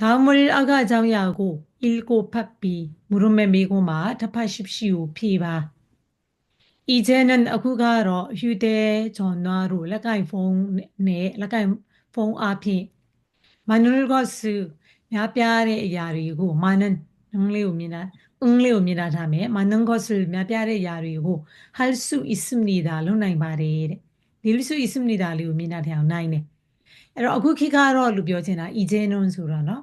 다음을 아가 장야고 읽고 팝비 물음에 미고마 답하십시오 피바 이제는 아구가로 휴대전화로 라가이폰네 라가이폰 앞이 많은 것을 몇 별의 야리고 많은 응리옵니다. 응리옵니다. 다음에 많은 것을 몇 별의 야리고 할 수 있습니다. 롱나이 말이 될수 있습니다. 리옵니다. 대한 나이네. အဲ့တော့အခုခေတ်ကတော့လို့ပြောချင်တာ 이제는 ဆိုတော့เนาะ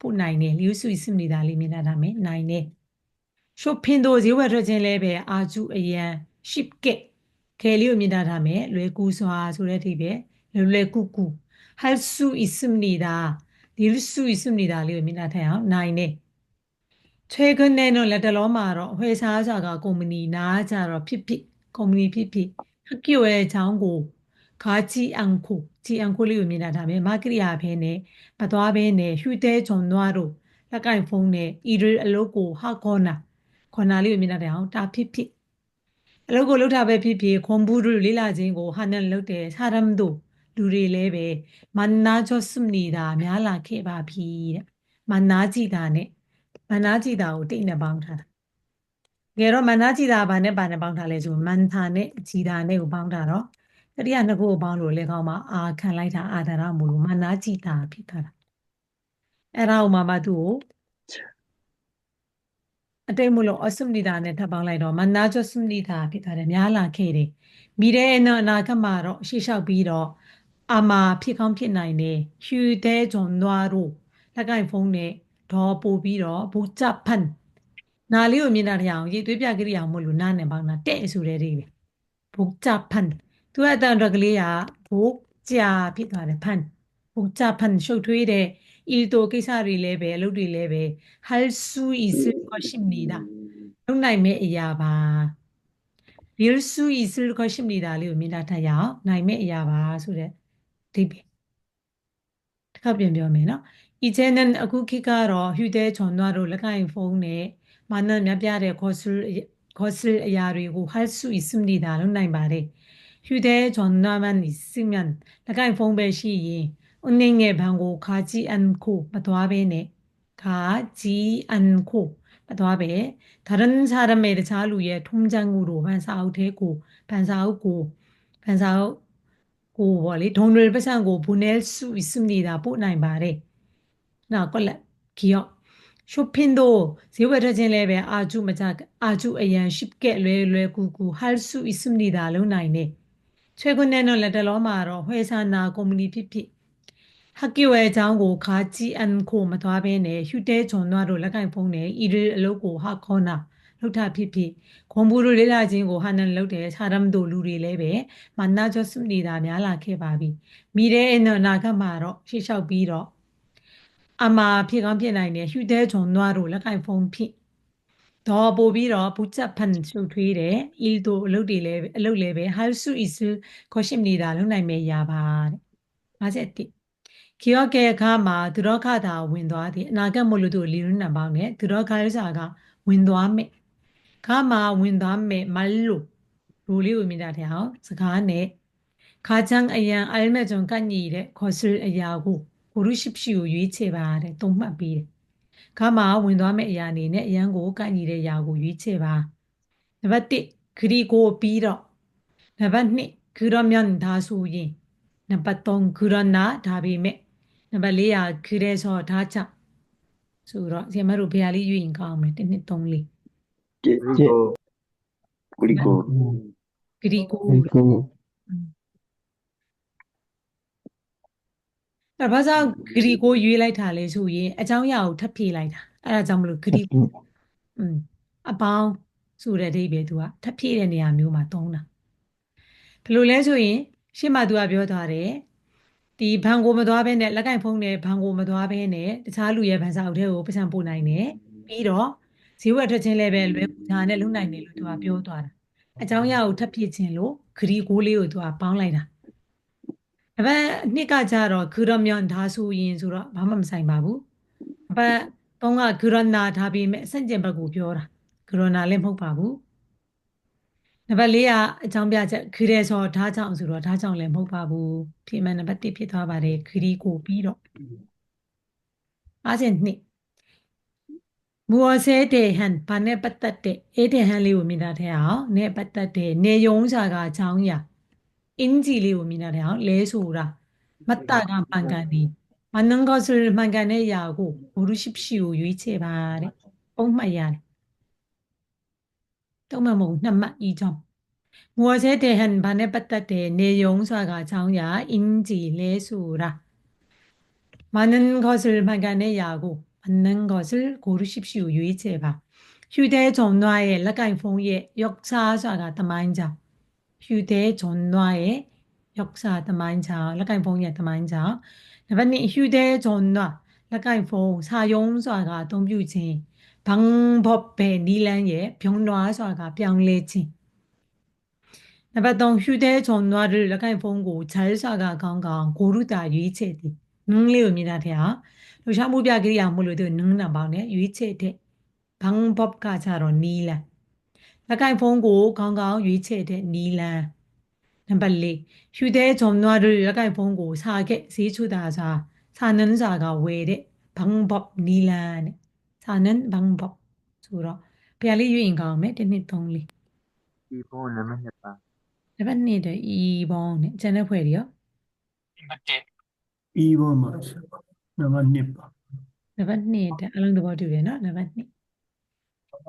ပို့နိုင်တယ်လျှို့စုစုနေတာလေးမြင်ရတာမယ်နိုင်တယ်ရှုပ်ဖင်တို့ဈေးဝယ်ထွက်ခြင်းလဲပဲအာကျူအယံ ship get ခဲလေးကိုမြင်ရတာမယ်လွယ်ကူစွာဆိုတဲ့အထိပဲလွယ်လွယ်ကူကူ hal su ismnida lil su ismnida လေးကိုမြင်ရထိုင်အောင်နိုင်တယ်ထွေးကနေတော့လက်တလုံးမှာတော့အဝယ်စားစွာကကုမ္ပဏီနားကြတော့ဖြစ်ဖြစ်ကုမ္ပဏီဖြစ်ဖြစ်ဟကိဝဲချောင်းကိုဂါချီအန်ကို ဂျီအန်ကိုလေးကိုမြင်တာဒါပဲမကရိယာဘဲနဲ့မသွားဘဲနဲ့ရှူသေးဂျုံနွားတို့လက်ကင်ဖုန်းနဲ့အီရီအလုတ်ကိုဟာခေါ်နာခေါ်နာလေးကိုမြင်တာတောင်တာဖြစ်ဖြစ်အလုတ်ကိုလှုပ်တာပဲဖြစ်ဖြစ်ခွန်ဘူးတို့လေးလာခြင်းကိုဟာနဲ့လှုပ်တယ်စာရမ်တို့လူတွေလည်းပဲမန္နာချောစမနီတာများလာခဲ့ပါပြီတဲ့မန္နာကြည်တာနဲ့မန္နာကြည်တာကိုတိတ်နဲ့ပေါင်းထားတာငယ်တော့မန္နာကြည်တာဘာနဲ့ဘာနဲ့ပေါင်းထားလဲဆိုမန္ထာနဲ့ကြည်တာနဲ့ကိုပေါင်းထားတော့ တတိယနှစ်ခုအပေါင်းလို့လေကောင်းမှာအာခံလိုက်တာအာဒရမို့လို့မနာကြည့်တာဖြစ်တာအဲ့ဒါဥမာမသူ့ကိုအတိတ်မို့လို့အစမနိတာနဲ့ထပ်ပေါင်းလိုက်တော့မနာချစမနိတာဖြစ်တာတယ်များလာခဲ့တယ်မိတဲ့အနာဂတ်မှာတော့ရှေ့လျှောက်ပြီးတော့အာမာဖြစ်ကောင်းဖြစ်နိုင်တယ်ဟျူတဲဂျွန်နွားတို့လက်ကင်ဖုန်းနဲ့ဒေါ်ပို့ပြီးတော့ဘူချဖန်နာလေးကိုမြင်တာတရားအောင်ရေးသွေးပြကြရအောင်မို့လို့နားနဲ့ပေါင်းတာတဲ့ဆိုတဲ့တွေဘူချဖန် သူ့အတန်တကလေးကဘိုးကြာဖြစ်သွားတယ်ဖန်ဘိုးကြာဖန်ရှုပ်ထွေးတယ်ဤတို့ကိစ္စတွေလည်းပဲအလုပ်တွေလည်းပဲဟယ်ဆူဤစကရှိမနေတာလုပ်နိုင်မဲ့အရာပါဘီလ်ဆူဤစကရှိမနေတာလေးကိုမြင်လာတတ်ရအောင်နိုင်မဲ့အရာပါဆိုတဲ့ဒီပဲတစ်ခါပြန်ပြောမယ်နော်ဤချဲနန်အခုခေတ်ကတော့ဟူတဲချွန်တို့လကိုင်ဖုန်းနဲ့မာနမြပြတဲ့ခေါ်ဆူခေါ်ဆူအရာတွေကိုဟယ်ဆူဤစနေတာလုပ်နိုင်ပါတယ် 휴대전화만 있으면 나가이 봉배시이 은행의 방고 가지 않고 마도아베네 가지 않고 마도아베 다른 사람의 자루의 통장으로 반사아웃 되고 반사아웃고 반사아웃고 원래 돈을 배상고 보낼 수 있습니 다. 보나이 말에 나 꼴라 기억 쇼핑도 제외되진 레벨 아주 맞아 아주 아양 쉽게 레레구구 할수 있습니 다. 로나이네 ချွေးကွန်းနဲ့တော့လက်တလောမှာတော့ဟွေဆာနာကုမ္ပဏီဖြစ်ဖြစ်ဟကီဝဲအကြောင်းကိုခါဂျီအန်ကိုမသွားဘဲနဲ့ဟျူတဲဂျွန်နွားတို့လက်ကင်ဖုံးနဲ့အီရီအလုပ်ကိုဟာခေါနာလောက်တာဖြစ်ဖြစ်ဂွန်ဘူးတို့လေးလာချင်းကိုဟာနန်လောက်တယ်ခြားရမတို့လူတွေလည်းပဲမနာကျော့စုနေတာများလာခဲ့ပါပြီမိတဲ့အင်နာကမှာတော့ရှေ့လျှောက်ပြီးတော့အမာဖြစ်ကောင်းဖြစ်နိုင်တဲ့ဟျူတဲဂျွန်နွားတို့လက်ကင်ဖုံးဖြစ် ဒေါ်ပို့ပြီးတော့ဘူချက်ဖန်ရှုပ်ထွေးတယ်အီတိုအလုပ်တွေလည်းအလုပ်လည်းပဲ how to is ခေါ်ရှိနေတာလုပ်နိုင်မဲ့ရပါတဲ့51ခိယောကေခါမှာသူတော်ခတာဝင်သွားသည်အနာဂတ်မို့လို့သူလီရုနံပေါင်းနဲ့သူတော်ခါရစာကဝင်သွားမဲ့ခါမှာဝင်သွားမဲ့မလို့လူလေးကိုမြင်တာတဲ့ဟောစကားနဲ့ခါချန်းအယံအလ်မဲဂျွန်ကညီတဲ့ခေါ်ဆူအရာကိုကိုရုရှိပရှိကိုရွေးချယ်ပါတဲ့တုံ့မှတ်ပြီးတယ် ခါမှာဝင်သွားမယ့်အရာအနေနဲ့အရန်ကိုကန့်ညီတဲ့ຢာကိုရွေးချယ်ပါနံပါတ်1ဂရီကိုပြီးတော့နံပါတ်2ဂရမြန်ဒါဆိုရင်နံပါတ်3ဂရနာဒါပေမဲ့နံပါတ်4ရာဂရဲဆိုဒါကြောင့်ဆိုတော့ဆရာမတို့ဘယ်ဟာလေးရွေးရင်ကောင်းမယ်1 2 3 4ကျေကျေဂရီကိုဂရီကို ကို အဲ့ဘာကြောင့်ဂရီကိုရွေးလိုက်တာလဲဆိုရင်အကြောင်းအရာကိုထပ်ဖြေလိုက်တာအဲ့ဒါကြောင့်မလို့ဂရီကိုอืมအပေါင်းဆိုတဲ့အဓိပ္ပာယ်သူကထပ်ဖြည့်တဲ့နေရာမျိုးမှာသုံးတာဘယ်လိုလဲဆိုရင် ရှေ့မှာသူကပြောထားတယ်ဒီဘန်ကိုမသွားဘဲနဲ့လက်ကင်ဖုန်းနဲ့ဘန်ကိုမသွားဘဲနဲ့တခြားလူရဲ့ဘန်စာအုပ်ထဲကိုပတ်စံပို့နိုင်တယ်ပြီးတော့ဈေးဝယ်ထွက်ခြင်းလည်းပဲလွယ်ကူဒါနဲ့လုံနိုင်တယ်လို့သူကပြောသွားတာအကြောင်းအရာကိုထပ်ဖြစ်ခြင်းလို့ခရီးကိုလေးကိုသူကပေါင်းလိုက်တာ ဒါပေမဲ့နှစ်ကကြတော့ခရမြန်ဒါဆိုရင်ဆိုတော့ဘာမှမဆိုင်ပါဘူးဒါပေမဲ့တုံးကခရနာထားပြီးမဲ့အဆင့်ကျင်ဘက်ကိုပြောတာခရနာလည်းမဟုတ်ပါဘူးနံပါတ်၄ကအကြောင်းပြချက်ခရဲဆိုဓာတ်ကြောင့်ဆိုတော့ဓာတ်ကြောင့်လည်းမဟုတ်ပါဘူးဖြစ်မှန်နံပါတ်1ဖြစ်သွားပါတယ်ခရီးကိုပြီးတော့အားစင်နှစ်မူအစဲတဲ့ဟန်ဘာနဲ့ပတ်သက်တဲ့အေးတဲ့ဟန်လေးကိုမြင်တာတဲ့အောင်နဲ့ပတ်သက်တဲ့နေယုံစာကအကြောင်းအရာ အင်ဂျီလေးကိုမြင်တာတဲ့အောင်လဲဆိုတာမတ္တကမှန်ကန်ဒီမနန်ကဆိုမှန်ကန်တဲ့အရာကိုဘူရုရှိရှိကိုရွေးချယ်ပါတဲ့ပုံမှတ်ရတယ်တော့မမဟုတ်နှစ်မှတ်ဤကြောင့်ငွေစဲတဲ့ဟန်ဘာနဲ့ပတ်သက်တဲ့နေယုံစွာကအကြောင်းအရာအင်ဂျီလဲဆိုတာမနန်ကောစမှန်ကန်တဲ့ຢာကိုမနန်ကောစကိုရရှိရှိကိုရွေးချယ်ပါဖြူတဲ့ဂျုံနွားရဲ့လက်ကင်ဖုန်းရဲ့ယောက်ျားစွာကတမို 휴대 전화의 역사 담만자 라카이폰 예 담만자 나번에 휴대 전화 라카이폰 사용자가 동뷰진 방법의 니란의 병노아자가 병례진 나바동 휴대 전화를 라카이폰고 잘사가 강강 고루다 유이체디 능례입니다 대야 로샤무비아 그리야 몰로도 능나 방에 유이체데 방법가 자로 니란 လက်ကိုင်ဖုန်းကိုခေါင်းခေါင်းရွေးချယ်တဲ့နီလန်နံပါတ်၄ဖြူတဲ့ဂျုံနွားတို့လက်ကိုင်ဖုန်းကိုစာကက်ဈေးချူတာစာစာနန်းစာကဝယ်တဲ့ဘန်ဘော့နီလန်တဲ့စာနန်းဘန်ဘော့ဆိုတော့ဖျားလေးရွေးရင်ကောင်းမယ်တစ်နှစ်သုံးလေးဒီဖုန်းနံပါတ်၄ပါနံပါတ်၄တဲ့ e ဘုန်းနဲ့ကျန်တဲ့ဖွဲ့တွေရောနံပါတ်၁ e ဘုန်းမှာနံပါတ်၄ပါနံပါတ်2တဲ့အလုံးသဘောတူတယ်နော်နံပါတ်2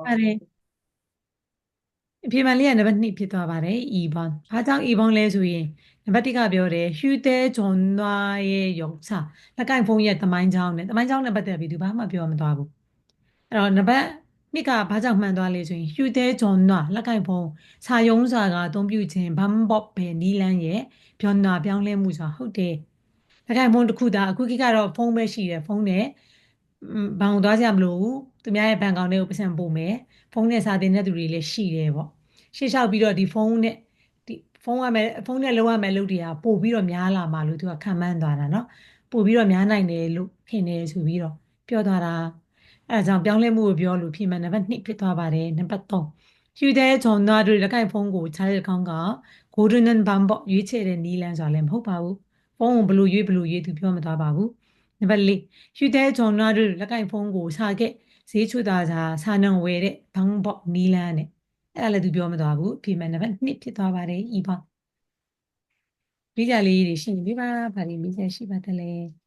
ပါတယ် အပြေမှန်လေးကနံပါတ်2ဖြစ်သွားပါတယ် e ဘောင်းဘာကြောင့် e ဘောင်းလဲဆိုရင်နံပါတ်1ကပြောတယ်ဟျူတဲဂျွန်နွားရဲ့ရုပ်စာလက်ကင်ဖုန်းရဲ့တမိုင်းချောင်းနဲ့တမိုင်းချောင်းနဲ့ပတ်သက်ပြီးသူဘာမှပြောမသွားဘူးအဲ့တော့နံပါတ်2ကဘာကြောင့်မှန်သွားလဲဆိုရင်ဟျူတဲဂျွန်နွားလက်ကင်ဖုန်းစာယုံစာကအသုံးပြုခြင်းဘမ်ဘော့ဘယ်နီလန်ရဲ့ပြောင်းနာပြောင်းလဲမှုဆိုတာဟုတ်တယ်လက်ကိုင်ဖုန်းတစ်ခုသာအခုခေတ်ကတော့ဖုန်းပဲရှိတယ်ဖုန်းနဲ့ ဘဏ်ကိုသွားကြမလို့သူများရဲ့ဘဏ်ကောင်တွေကိုပတ်စံပို့မယ်ဖုန်းနဲ့စာတင်တဲ့သူတွေလည်းရှိတယ်ပေါ့ရှေ့လျှောက်ပြီးတော့ဒီဖုန်းနဲ့ဒီဖုန်းရမယ်ဖုန်းနဲ့လောက်ရမယ်လို့တွေကပို့ပြီးတော့များလာမှလို့သူကခံမှန်းသွားတာเนาะပို့ပြီးတော့များနိုင်တယ်လို့ထင်တယ်ဆိုပြီးတော့ပြောသွားတာအဲဒါကြောင့်ပြောင်းလဲမှုကိုပြောလို့ဖြစ်မှနံပါတ်2ဖြစ်သွားပါတယ်နံပါတ်3ယူတဲ့ဂျွန်နာတို့လက်ကိုင်ဖုန်းကိုခြားတဲ့ကောင်းက golden bumbo ရွေးချယ်တဲ့နီလန်ဆိုတာလည်းမဟုတ်ပါဘူး ဖုန်းကိုဘယ်လိုရွေးဘယ်လိုရွေးသူပြောမသွားပါဘူး နံပါတ်4ယူတဲ့ဂျွန်နာတို့လက်ကင်ဖုန်းကိုစာခဲ့ဈေးချွတ်တာစာစာနံဝယ်တဲ့ဘန်ဘော့နီလန်နဲ့အဲ့ဒါလည်းသူပြောမသွားဘူးဒီမှာနံပါတ်2ဖြစ်သွားပါတယ်ဤပါမိကြလေးတွေရှိနေပြီပါဗာဒီမိကြရှိပါတယ်လေ